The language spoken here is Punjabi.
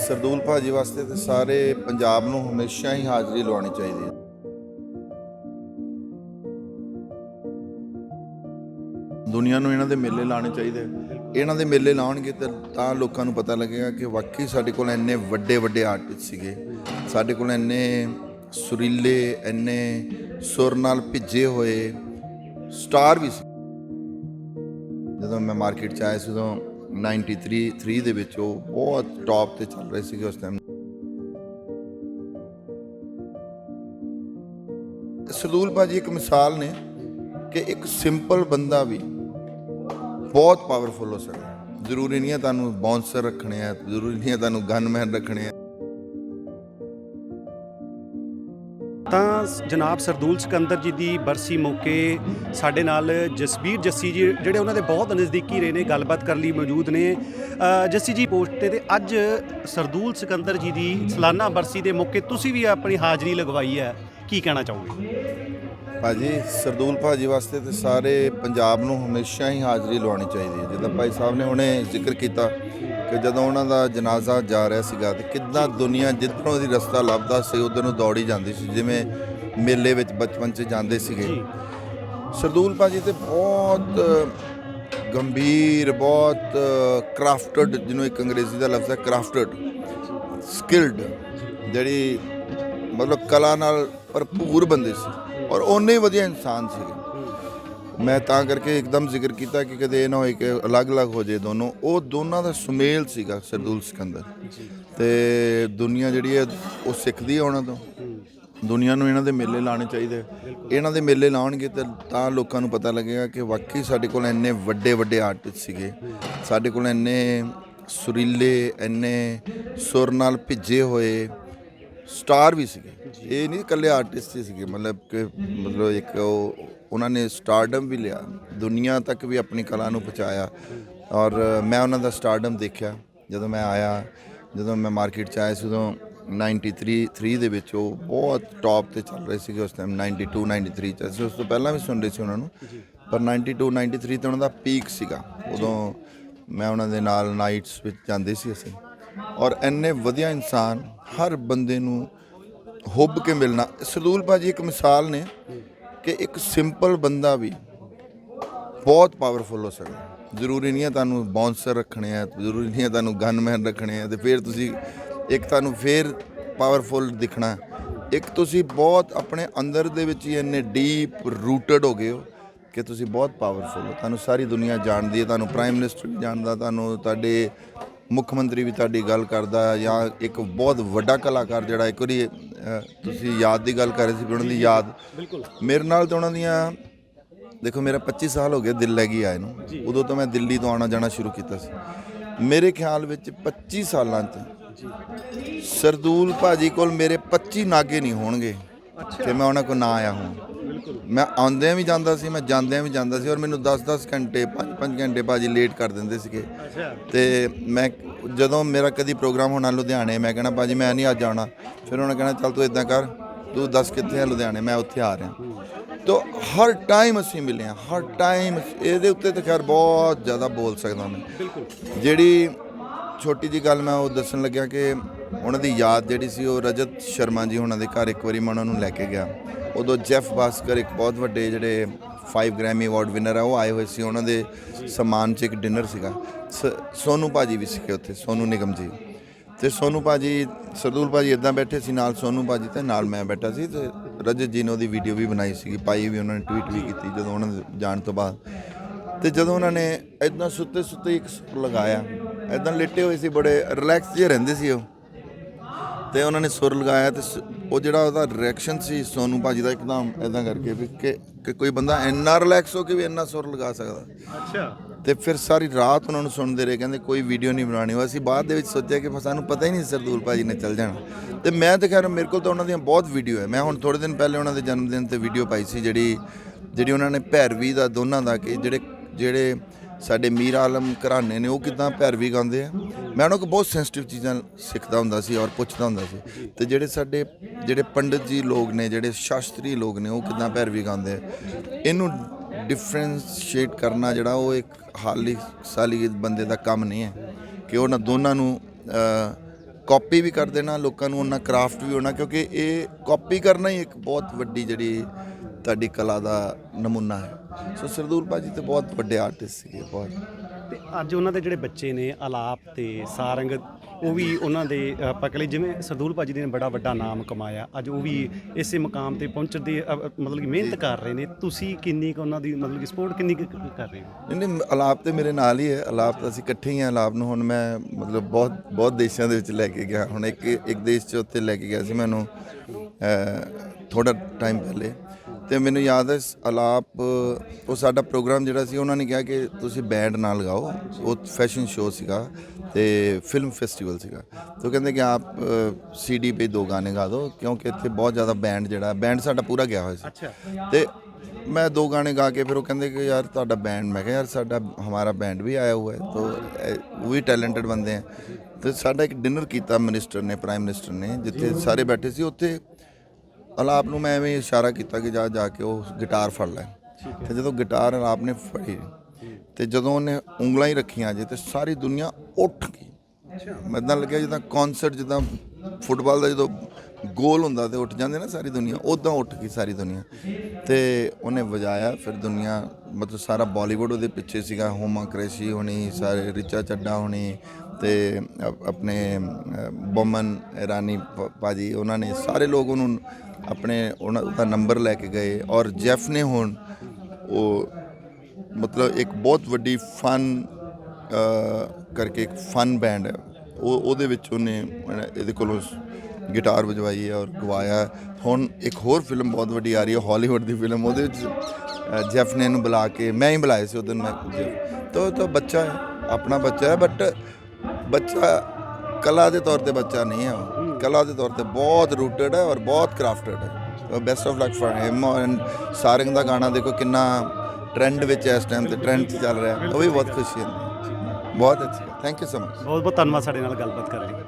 ਸਰਦੂਲ ਭਾਜੀ ਵਾਸਤੇ ਤੇ ਸਾਰੇ ਪੰਜਾਬ ਨੂੰ ਹਮੇਸ਼ਾ ਹੀ ਹਾਜ਼ਰੀ ਲਵਾਉਣੀ ਚਾਹੀਦੀ ਹੈ। ਦੁਨੀਆ ਨੂੰ ਇਹਨਾਂ ਦੇ ਮੇਲੇ ਲਾਣੇ ਚਾਹੀਦੇ। ਇਹਨਾਂ ਦੇ ਮੇਲੇ ਲਾਉਣਗੇ ਤਾਂ ਤਾਂ ਲੋਕਾਂ ਨੂੰ ਪਤਾ ਲੱਗੇਗਾ ਕਿ ਵਾਕਈ ਸਾਡੇ ਕੋਲ ਇੰਨੇ ਵੱਡੇ ਵੱਡੇ ਆਰਟਿਸਟ ਸੀਗੇ। ਸਾਡੇ ਕੋਲ ਇੰਨੇ ਸੁਰੀਲੇ, ਇੰਨੇ ਸੁਰ ਨਾਲ ਭਿੱਜੇ ਹੋਏ ਸਟਾਰ ਵੀ ਸੀ। ਜਦੋਂ ਮੈਂ ਮਾਰਕੀਟ ਚ ਆਇਆ ਸੀ ਉਦੋਂ 93 3 ਦੇ ਵਿੱਚ ਉਹ ਬਹੁਤ ਟੌਪ ਤੇ ਚੱਲ ਰਹੇ ਸੀਗੇ ਉਸ ਟਾਈਮ ਸਰਦੂਲ ਭਾਜੀ ਇੱਕ ਮਿਸਾਲ ਨੇ ਕਿ ਇੱਕ ਸਿੰਪਲ ਬੰਦਾ ਵੀ ਬਹੁਤ ਪਾਵਰਫੁਲ ਹੋ ਸਕਦਾ। ਜ਼ਰੂਰੀ ਨਹੀਂ ਹੈ ਤੁਹਾਨੂੰ ਬਾਉਂਸਰ ਰੱਖਣੇ ਆ, ਜ਼ਰੂਰੀ ਨਹੀਂ ਹੈ ਤੁਹਾਨੂੰ ਗਨਮੈਨ ਰੱਖਣੇ ਆ। ਜਨਾਬ ਸਰਦੂਲ ਸਿਕੰਦਰ ਜੀ ਦੀ ਬਰਸੀ ਮੌਕੇ ਸਾਡੇ ਨਾਲ ਜਸਬੀਰ ਜੱਸੀ ਜੀ, ਜਿਹੜੇ ਉਹਨਾਂ ਦੇ ਬਹੁਤ ਨਜ਼ਦੀਕੀ ਰਹੇ ਨੇ, ਗੱਲਬਾਤ ਕਰਨ ਲਈ ਮੌਜੂਦ ਨੇ। ਜੱਸੀ ਜੀ, ਪੋਸਟ ਤੇ ਅੱਜ ਸਰਦੂਲ ਸਿਕੰਦਰ ਜੀ ਦੀ ਸਾਲਾਨਾ ਬਰਸੀ ਦੇ ਮੌਕੇ ਤੁਸੀਂ ਵੀ ਆਪਣੀ ਹਾਜ਼ਰੀ ਲਗਵਾਈ ਹੈ। ਕੀ ਕਹਿਣਾ ਚਾਹੋਗੇ? ਭਾਜੀ, ਸਰਦੂਲ ਭਾਜੀ ਵਾਸਤੇ ਤੇ ਸਾਰੇ ਪੰਜਾਬ ਨੂੰ ਹਮੇਸ਼ਾ ਹੀ ਹਾਜ਼ਰੀ ਲਵਾਉਣੀ ਚਾਹੀਦੀ ਹੈ। ਜਿੱਦਾਂ ਭਾਈ ਸਾਹਿਬ ਨੇ ਹੁਣੇ ਜ਼ਿਕਰ ਕੀਤਾ ਕਿ ਜਦੋਂ ਉਹਨਾਂ ਦਾ ਜਨਾਜ਼ਾ ਜਾ ਰਿਹਾ ਸੀਗਾ ਤੇ ਕਿੱਦਾਂ ਦੁਨੀਆ ਜਿੱਧਰੋਂ ਦੀ ਰਸਤਾ ਲੱਭਦਾ ਸੀ, ਉਧਰ ਨੂੰ ਦੌੜੀ ਜਾਂਦੀ ਸੀ। ਜਿਵੇਂ ਮੇਲੇ ਵਿੱਚ ਬਚਪਨ 'ਚ ਜਾਂਦੇ ਸੀਗੇ। ਸਰਦੂਲ ਭਾਜੀ ਤੇ ਬਹੁਤ ਗੰਭੀਰ ਬਹੁਤ ਕਰਾਫਟਡ ਜਿਹਨੂੰ ਇੱਕ ਅੰਗਰੇਜ਼ੀ ਦਾ ਲਫ਼ਜ਼ ਹੈ ਕਰਾਫਟਡ ਸਕਿਲਡ ਜਿਹੜੀ ਮਤਲਬ ਕਲਾ ਨਾਲ ਭਰਪੂਰ ਬੰਦੇ ਸੀ ਔਰ ਉਹਨੇ ਹੀ ਵਧੀਆ ਇਨਸਾਨ ਸੀਗੇ। ਮੈਂ ਤਾਂ ਕਰਕੇ ਇੱਕਦਮ ਜ਼ਿਕਰ ਕੀਤਾ ਕਿ ਕਦੇ ਇਹ ਨਾ ਹੋਏ ਕਿ ਅਲੱਗ-ਅਲੱਗ ਹੋ ਜੇ ਦੋਨੋਂ। ਉਹ ਦੋਨਾਂ ਦਾ ਸੁਮੇਲ ਸੀਗਾ ਸਰਦੂਲ ਸਿਕੰਦਰ। ਤੇ ਦੁਨੀਆ ਜਿਹੜੀ ਹੈ ਉਹ ਸਿੱਖਦੀ ਹੈ ਉਹਨਾਂ ਤੋਂ। ਦੁਨੀਆ ਨੂੰ ਇਹਨਾਂ ਦੇ ਮੇਲੇ ਲਾਣੇ ਚਾਹੀਦੇ। ਇਹਨਾਂ ਦੇ ਮੇਲੇ ਲਾਉਣਗੇ ਤਾਂ ਤਾਂ ਲੋਕਾਂ ਨੂੰ ਪਤਾ ਲੱਗੇਗਾ ਕਿ ਵਾਕਈ ਸਾਡੇ ਕੋਲ ਇੰਨੇ ਵੱਡੇ ਵੱਡੇ ਆਰਟਿਸਟ ਸੀਗੇ। ਸਾਡੇ ਕੋਲ ਇੰਨੇ ਸੁਰੀਲੇ, ਇੰਨੇ ਸੁਰ ਨਾਲ ਭਿੱਜੇ ਹੋਏ ਸਟਾਰ ਵੀ ਸੀਗੇ। ਇਹ ਨਹੀਂ ਇਕੱਲੇ ਆਰਟਿਸਟ ਹੀ ਸੀਗੇ, ਮਤਲਬ ਕਿ ਮਤਲਬ ਇੱਕ ਉਹ ਉਹਨਾਂ ਨੇ ਸਟਾਰਡਮ ਵੀ ਲਿਆ, ਦੁਨੀਆ ਤੱਕ ਵੀ ਆਪਣੀ ਕਲਾ ਨੂੰ ਪਹੁੰਚਾਇਆ। ਔਰ ਮੈਂ ਉਹਨਾਂ ਦਾ ਸਟਾਰਡਮ ਦੇਖਿਆ, ਜਦੋਂ ਮੈਂ ਆਇਆ, ਜਦੋਂ ਮੈਂ ਮਾਰਕੀਟ ਚ ਆਇਆ ਸੀ, ਉਦੋਂ 93 3 ਦੇ ਵਿੱਚ ਉਹ ਬਹੁਤ ਟੌਪ ਤੇ ਚੱਲ ਰਹੇ ਸੀਗੇ ਉਸ ਟਾਈਮ 92 93 ਚ। ਅਸੀਂ ਉਸ ਤੋਂ ਪਹਿਲਾਂ ਵੀ ਸੁਣ ਰਹੇ ਸੀ ਉਹਨਾਂ ਨੂੰ। ਪਰ 92 93 ਤੇ ਉਹਨਾਂ ਦਾ ਪੀਕ ਸੀਗਾ। ਉਦੋਂ ਮੈਂ ਉਹਨਾਂ ਦੇ ਨਾਲ ਨਾਈਟਸ ਵਿੱਚ ਜਾਂਦੇ ਸੀ ਅਸੀਂ। ਔਰ ਇੰਨੇ ਵਧੀਆ ਇਨਸਾਨ ਹਰ ਬੰਦੇ ਨੂੰ ਹੁੱਬ ਕੇ ਮਿਲਣਾ। ਸਰਦੂਲ ਭਾਜੀ ਇੱਕ ਮਿਸਾਲ ਨੇ ਕਿ ਇੱਕ ਸਿੰਪਲ ਬੰਦਾ ਵੀ ਬਹੁਤ ਪਾਵਰਫੁਲ ਹੋ ਸਕਦਾ। ਜ਼ਰੂਰੀ ਨਹੀਂ ਹੈ ਤੁਹਾਨੂੰ ਬਾਉਂਸਰ ਰੱਖਣੇ ਆ ਜ਼ਰੂਰੀ ਨਹੀਂ ਹੈ ਤੁਹਾਨੂੰ ਗਨਮੈਨ ਰੱਖਣੇ ਆ ਤੇ ਫਿਰ ਤੁਸੀਂ ਇੱਕ ਤੁਹਾਨੂੰ ਫਿਰ ਪਾਵਰਫੁਲ ਦਿਖਣਾ। ਇੱਕ ਤੁਸੀਂ ਬਹੁਤ ਆਪਣੇ ਅੰਦਰ ਦੇ ਵਿੱਚ ਹੀ ਇੰਨੇ ਡੀਪ ਰੂਟਡ ਹੋ ਗਏ ਹੋ ਕਿ ਤੁਸੀਂ ਬਹੁਤ ਪਾਵਰਫੁਲ ਹੋ। ਤੁਹਾਨੂੰ ਸਾਰੀ ਦੁਨੀਆ ਜਾਣਦੀ ਹੈ ਤੁਹਾਨੂੰ ਪ੍ਰਾਈਮ ਮਿਨਿਸਟਰ ਵੀ ਜਾਣਦਾ ਤੁਹਾਨੂੰ ਤੁਹਾਡੇ ਮੁੱਖ ਮੰਤਰੀ ਵੀ ਤੁਹਾਡੀ ਗੱਲ ਕਰਦਾ ਜਾਂ ਇੱਕ ਬਹੁਤ ਵੱਡਾ ਕਲਾਕਾਰ ਜਿਹੜਾ ਇੱਕ ਵਾਰੀ ਤੁਸੀਂ ਯਾਦ ਦੀ ਗੱਲ ਕਰ ਰਹੇ ਸੀ ਵੀ ਉਹਨਾਂ ਦੀ ਯਾਦ। ਬਿਲਕੁਲ। ਮੇਰੇ ਨਾਲ ਤਾਂ ਉਹਨਾਂ ਦੀਆਂ ਦੇਖੋ ਮੇਰਾ 25 ਸਾਲ ਹੋ ਗਏ ਦਿਲ ਆਏ ਨੂੰ ਉਦੋਂ ਤੋਂ ਮੈਂ ਦਿੱਲੀ ਤੋਂ ਆਣਾ ਜਾਣਾ ਸ਼ੁਰੂ ਕੀਤਾ ਸੀ। ਮੇਰੇ ਖਿਆਲ ਵਿੱਚ 25 ਸਾਲਾਂ 'ਚ ਸਰਦੂਲ ਭਾਜੀ ਕੋਲ ਮੇਰੇ 25 ਨਾਗੇ ਨਹੀਂ ਹੋਣਗੇ। ਕਿ ਮੈਂ ਉਹਨਾਂ ਕੋਲ ਨਾ ਆਇਆ ਹਾਂ। ਮੈਂ ਆਉਂਦਿਆਂ ਵੀ ਜਾਂਦਾ ਸੀ ਮੈਂ ਜਾਂਦਿਆਂ ਵੀ ਜਾਂਦਾ ਸੀ ਔਰ ਮੈਨੂੰ 10-10 ਘੰਟੇ 5-5 ਘੰਟੇ ਭਾਜੀ ਲੇਟ ਕਰ ਦਿੰਦੇ ਸੀਗੇ। ਤੇ ਮੈਂ ਜਦੋਂ ਮੇਰਾ ਕਦੀ ਪ੍ਰੋਗਰਾਮ ਹੋਣਾ ਲੁਧਿਆਣੇ ਮੈਂ ਕਹਿਣਾ ਭਾਜੀ ਮੈਂ ਨਹੀਂ ਅੱਜ ਆਉਣਾ। ਫਿਰ ਉਹਨਾਂ ਕਹਿਣਾ ਚੱਲ ਤੂੰ ਇਦਾਂ ਕਰ ਤੂੰ ਦੱਸ ਕਿੱਥੇ ਹੈ ਲੁਧਿਆਣੇ? ਮੈਂ ਉੱਥੇ ਆ ਰਿਹਾ। ਤੋ ਹਰ ਟਾਈਮ ਅਸੀਂ ਮਿਲੇ ਹਾਂ ਹਰ ਟਾਈਮ ਇਹਦੇ ਉੱਤੇ ਤਾਂ ਖੈਰ ਬਹੁਤ ਜ਼ਿਆਦਾ ਬੋਲ ਸਕਦਾ ਮੈਂ। ਜਿਹੜੀ ਛੋਟੀ ਜੀ ਗੱਲ ਮੈਂ ਉਹ ਦੱਸਣ ਲੱਗਿਆ ਕਿ ਉਹਨਾਂ ਦੀ ਯਾਦ ਜਿਹੜੀ ਸੀ ਉਹ ਰਜਤ ਸ਼ਰਮਾ ਜੀ ਉਹਨਾਂ ਦੇ ਘਰ ਇੱਕ ਵਾਰੀ ਮੈਂ ਉਹਨਾਂ ਨੂੰ ਲੈ ਕੇ ਗਿਆ। ਉਦੋਂ ਜੈਫ ਬਾਸਕਰ ਇੱਕ ਬਹੁਤ ਵੱਡੇ ਜਿਹੜੇ 5 ਗ੍ਰੈਮੀ ਅਵਾਰਡ ਵਿਨਰ ਆ, ਉਹ ਆਏ ਹੋਏ ਸੀ। ਉਹਨਾਂ ਦੇ ਸਮਾਨ 'ਚ ਇੱਕ ਡਿਨਰ ਸੀਗਾ। ਸ- ਸੋਨੂ ਭਾਜੀ ਵੀ ਸੀਗੇ ਉੱਥੇ, ਸੋਨੂ ਨਿਗਮ ਜੀ। ਤੇ ਸੋਨੂ ਭਾਜੀ, ਸਰਦੂਲ ਭਾਜੀ ਇਦਾਂ ਬੈਠੇ ਸੀ ਨਾਲ ਸੋਨੂ ਭਾਜੀ ਤੇ ਨਾਲ ਮੈਂ ਬੈਠਾ ਸੀ ਤੇ ਰਜਤ ਜੀ ਨੇ ਉਹਦੀ ਵੀਡੀਓ ਵੀ ਬਣਾਈ ਸੀਗੀ, ਪਾਈ ਵੀ, ਉਹਨਾਂ ਨੇ ਟਵੀਟ ਵੀ ਕੀਤੀ ਜਦੋਂ ਉਹਨਾਂ ਦੇ ਜਾਣ ਤੋਂ ਬਾਅਦ। ਤੇ ਜਦੋਂ ਉਹਨਾਂ ਨੇ ਇਦਾਂ ਸੁੱਤੇ ਸੁੱਤੇ ਇੱਕ ਲਗਾਇਆ ਇਦਾਂ ਲੇਟੇ ਹੋਏ ਸੀ ਬੜੇ ਰਿਲੈਕਸ ਜਿਹੇ ਰਹਿੰਦੇ ਸੀ ਉਹ। ਤੇ ਉਹਨਾਂ ਨੇ ਸੁਰ ਲਗਾਇਆ ਤੇ ਸ- ਉਹ ਜਿਹੜਾ ਉਹਦਾ ਰਿਐਕਸ਼ਨ ਸੀ ਸੋਨੂ ਭਾਜੀ ਦਾ ਇੱਕਦਮ ਇਦਾਂ ਕਰਕੇ ਵੀ ਕਿ ਕਿ ਕੋਈ ਬੰਦਾ ਇੰਨਾ ਰਿਲੈਕਸ ਹੋ ਕੇ ਵੀ ਇੰਨਾ ਸੁਰ ਲਗਾ ਸਕਦਾ। ਅੱਛਾ। ਤੇ ਫਿਰ ਸਾਰੀ ਰਾਤ ਉਹਨਾਂ ਨੂੰ ਸੁਣਦੇ ਰਹੇ ਕਹਿੰਦੇ ਕੋਈ ਵੀਡੀਓ ਨਹੀਂ ਬਣਾਣੀ ਉਹ ਅਸੀਂ ਬਾਅਦ ਦੇ ਵਿੱਚ ਸੋਚਿਆ ਕਿ ਸਾਨੂੰ ਪਤਾ ਹੀ ਨਹੀਂ ਸਰਦੂਲ ਭਾਜੀ ਨੇ ਚੱਲ ਜਾਣਾ। ਤੇ ਮੈਂ ਤੇ ਖੈਰ ਮੇਰੇ ਕੋਲ ਤਾਂ ਉਹਨਾਂ ਦੀਆਂ ਬਹੁਤ ਵੀਡੀਓ ਹੈ। ਮੈਂ ਹੁਣ ਥੋੜੇ ਦਿਨ ਪਹਿਲੇ ਉਹਨਾਂ ਦੇ ਜਨਮ ਦਿਨ ਤੇ ਵੀਡੀਓ ਪਾਈ ਸੀ ਜਿਹੜੀ ਜਿਹੜੀ ਉਹਨਾਂ ਨੇ ਭੈਰਵੀ ਦਾ ਦੋਨਾਂ ਦਾ ਕਿ ਜਿਹੜੇ ਜਿਹੜੇ ਸਾਡੇ ਮੀਰ ਆਲਮ ਘਰਾਣੇ ਨੇ ਉਹ ਕਿਦਾਂ ਭੈਰਵੀ ਗਾਉਂਦੇ ਆ? ਮੈਂ ਉਹਨਾਂ ਕੋਲ ਬਹੁਤ ਸੈਂਸਿਟਿਵ ਚੀਜ਼ਾਂ ਸਿੱਖਦਾ ਹੁੰਦਾ ਸੀ ਔਰ ਪੁੱਛਦਾ ਹੁੰਦਾ ਸੀ। ਤੇ ਜਿਹੜੇ ਸਾਡੇ ਜਿਹੜੇ ਪੰਡਿਤ ਜੀ ਲੋਕ ਨੇ ਜਿਹੜੇ ਸ਼ਾਸਤਰੀ ਲੋਕ ਨੇ ਉਹ ਕਿਦਾਂ ਭੈਰਵੀ ਗਾਉਂਦੇ ਆ? ਇਹਨੂੰ ਡਿਫਰੈਂਸ਼ੀਏਟ ਕਰਨਾ ਜਿਹੜਾ ਉਹ ਇੱਕ ਹਾਲੀ ਸਾਲੀ ਬੰਦੇ ਦਾ ਕੰਮ ਨਹੀਂ ਹੈ। ਕਿ ਉਹਨਾਂ ਦੋਨਾਂ ਨੂੰ ਅਹ, ਕਾਪੀ ਵੀ ਕਰ ਦੇਣਾ ਲੋਕਾਂ ਨੂੰ ਉਹਨਾਂ ਕਰਾਫਟ ਵੀ ਹੋਣਾ ਕਿਉਂਕਿ ਇਹ ਕਾਪੀ ਕਰਨਾ ਹੀ ਇੱਕ ਬਹੁਤ ਵੱਡੀ ਜਿਹੜੀ ਤੁਹਾਡੀ ਕਲਾ ਦਾ ਨਮੂਨਾ ਹੈ। ਸੋ ਸਰਦੂਲ ਭਾਜੀ ਤੇ ਬਹੁਤ ਵੱਡੇ ਆਰਟਿਸਟ ਸੀਗੇ ਬਹੁਤ। ਤੇ ਅੱਜ ਉਹਨਾਂ ਦੇ ਜਿਹੜੇ ਬੱਚੇ ਨੇ ਆਲਾਪ ਤੇ ਸਾਰੰਗ ਉਹ ਵੀ ਉਹਨਾਂ ਦੇ ਲਈ ਜਿਵੇਂ ਸਰਦੂਲ ਭਾਜੀ ਨੇ ਬੜਾ ਵੱਡਾ ਨਾਮ ਕਮਾਇਆ ਅੱਜ ਉਹ ਵੀ ਇਸੇ ਮੁਕਾਮ ਤੇ ਪਹੁੰਚਣ ਦੀ ਅ, ਅ, ਮਤਲਬ ਕਿ ਮਿਹਨਤ ਕਰ ਰਹੇ ਨੇ। ਤੁਸੀਂ ਕਿੰਨੀ ਕੁ ਉਹਨਾਂ ਦੀ ਮਤਲਬ ਕਿ ਸਪੋਰਟ ਕਿੰਨੀ ਕੁ ਕਰ ਰਹੇ ਹੋ? ਨਹੀਂ ਨਹੀਂ ਅਲਾਪ ਤੇ ਮੇਰੇ ਨਾਲ ਹੀ ਹੈ। ਅਲਾਪ ਤਾਂ ਅਸੀਂ ਇਕੱਠੇ ਹੀ ਹਾਂ। ਅਲਾਪ ਨੂੰ ਹੁਣ ਮੈਂ ਮਤਲਬ ਬਹੁਤ ਬਹੁਤ ਦੇਸ਼ਾਂ ਦੇ ਵਿੱਚ ਲੈ ਕੇ ਗਿਆ। ਹੁਣ ਇੱਕ ਇੱਕ ਦੇਸ਼ 'ਚ ਉੱਥੇ ਲੈ ਕੇ ਗਿਆ ਸੀ ਮੈਨੂੰ। ਥੋੜਾ ਟਾਈਮ ਪਹਿਲੇ। ਤੇ ਮੈਨੂੰ ਯਾਦ ਹੈ ਅਲਾਪ ਉਹ ਸਾਡਾ ਪ੍ਰੋਗਰਾਮ ਜਿਹੜਾ ਸੀ ਉਹਨਾਂ ਨੇ ਕਿਹਾ ਕਿ ਤੁਸੀਂ ਬੈਂਡ ਨਾਲ ਲਗਾਓ। ਉਹ ਫੈਸ਼ਨ ਸ਼ੋਅ ਸੀਗਾ ਤੇ ਫਿਲਮ ਫੈਸਟੀਵਲ ਸੀਗਾ। ਉਹ ਕਹਿੰਦੇ ਕਿ ਆਪ ਸੀਡੀ 'ਤੇ ਦੋ ਗਾਣੇ ਗਾ ਦਿਓ ਕਿਉਂਕਿ ਇੱਥੇ ਬਹੁਤ ਜ਼ਿਆਦਾ ਬੈਂਡ ਜਿਹੜਾ ਬੈਂਡ ਸਾਡਾ ਪੂਰਾ ਗਿਆ ਹੋਇਆ ਸੀ। ਤੇ ਮੈਂ ਦੋ ਗਾਣੇ ਗਾ ਕੇ ਫਿਰ ਉਹ ਕਹਿੰਦੇ ਕਿ ਯਾਰ ਤੁਹਾਡਾ ਬੈਂਡ ਮੈਂ ਕਿਹਾ ਯਾਰ ਸਾਡਾ ਹਮਾਰਾ ਬੈਂਡ ਵੀ ਆਇਆ ਹੋਇਆ ਹੈ ਤੋਂ ਉਹ ਵੀ ਟੈਲੈਂਟਡ ਬੰਦੇ ਆ ਤੇ ਸਾਡਾ ਇੱਕ ਡਿਨਰ ਕੀਤਾ ਮਿਨਿਸਟਰ ਨੇ ਪ੍ਰਾਈਮ ਮਿਨਿਸਟਰ ਨੇ ਜਿੱਥੇ ਸਾਰੇ ਬੈਠੇ ਸੀ ਉੱਥੇ ਅਲਾਪ ਨੂੰ ਮੈਂ ਐਵੇਂ ਇਸ਼ਾਰਾ ਕੀਤਾ ਕਿ ਜਾ ਜਾ ਕੇ ਉਹ ਗਿਟਾਰ ਫੜ ਲੈ। ਤੇ ਜਦੋਂ ਗਿਟਾਰ ਆਪ ਨੇ ਫੜੀ ਤੇ ਜਦੋਂ ਉਹਨੇ ਉਂਗਲਾਂ ਹੀ ਰੱਖੀਆਂ ਜੇ ਤੇ ਸਾਰੀ ਦੁਨੀਆ ਉੱਠ ਗਈ। ਮੈਦਾਂ ਲੱਗਿਆ ਜਿੱਦਾਂ ਕਨਸਰਟ ਜਿੱਦਾਂ ਫੁੱਟਬਾਲ ਦਾ ਜਦੋਂ ਗੋਲ ਹੁੰਦਾ ਤੇ ਉੱਠ ਜਾਂਦੇ ਨਾ ਸਾਰੀ ਦੁਨੀਆ ਉਦਾਂ ਉੱਠ ਗਈ ਸਾਰੀ ਦੁਨੀਆ। ਤੇ ਉਹਨੇ ਵਜਾਇਆ ਫਿਰ ਦੁਨੀਆ ਮਤਲਬ ਸਾਰਾ ਬਾਲੀਵੁੱਡ ਉਹਦੇ ਪਿੱਛੇ ਸੀਗਾ ਹੋਮਾ ਕ੍ਰੇਸ਼ੀ ਹੋਣੀ ਸਾਰੇ ਰਿਚਾ ਚੱਡਾ ਹੋਣੀ ਤੇ ਆਪਣੇ ਬੋਮਨ ਰਾਨੀ ਪ- ਭਾਜੀ ਉਹਨਾਂ ਨੇ ਸਾਰੇ ਲੋਕ ਉਹਨੂੰ ਆਪਣੇ ਉਹਨਾਂ ਦਾ ਨੰਬਰ ਲੈ ਕੇ ਗਏ ਔਰ ਜੈਫ ਨੇ ਹੁਣ ਉਹ ਮਤਲਬ ਇੱਕ ਬਹੁਤ ਵੱਡੀ ਫਨ ਕਰਕੇ ਇੱਕ ਫਨ ਬੈਂਡ ਹੈ। ਉਹ, ਉਹਦੇ ਵਿੱਚ ਉਹਨੇ ਇਹਦੇ ਕੋਲੋਂ ਗਿਟਾਰ ਵਜਵਾਈ ਹੈ ਔਰ ਗਵਾਇਆ ਹੁਣ ਇੱਕ ਹੋਰ ਫਿਲਮ ਬਹੁਤ ਵੱਡੀ ਆ ਰਹੀ ਹੈ, ਹਾਲੀਵੁੱਡ ਦੀ ਫਿਲਮ, ਉਹਦੇ ਵਿੱਚ ਜੈਫ ਨੇ ਇਹਨੂੰ ਬੁਲਾ ਕੇ ਮੈਂ ਹੀ ਬੁਲਾਇਆ ਸੀ ਉਦੋਂ ਮੈਂ ਜੈਫ ਤੋ ਤਾਂ ਬੱਚਾ ਹੈ, ਆਪਣਾ ਬੱਚਾ ਹੈ ਬਟ ਬੱਚਾ ਕਲਾ ਦੇ ਤੌਰ ਤੇ ਬੱਚਾ ਨਹੀਂ ਹੈ ਉਹ। ਕਲਾ ਦੇ ਤੌਰ ਤੇ ਬਹੁਤ ਰੂਟਡ ਹੈ ਔਰ ਬਹੁਤ ਕਰਾਫਟਡ ਹੈ। Best of luck for him and Sarang ਦਾ ਗਾਣਾ ਦੇਖੋ ਕਿੰਨਾ ਟ੍ਰੈਂਡ ਵਿੱਚ ਹੈ ਇਸ ਟਾਈਮ ਤੇ ਟ੍ਰੈਂਡ 'ਚ ਚੱਲ ਰਿਹਾ ਉਹ ਵੀ ਬਹੁਤ ਖੁਸ਼ੀ ਹੈ। ਬਹੁਤ ਅੱਛੀ ਥੈਂਕ ਯੂ ਸੋ ਮਚ ਬਹੁਤ ਬਹੁਤ ਧੰਨਵਾਦ ਸਾਡੇ ਨਾਲ ਗੱਲਬਾਤ ਕਰਨ ਲਈ।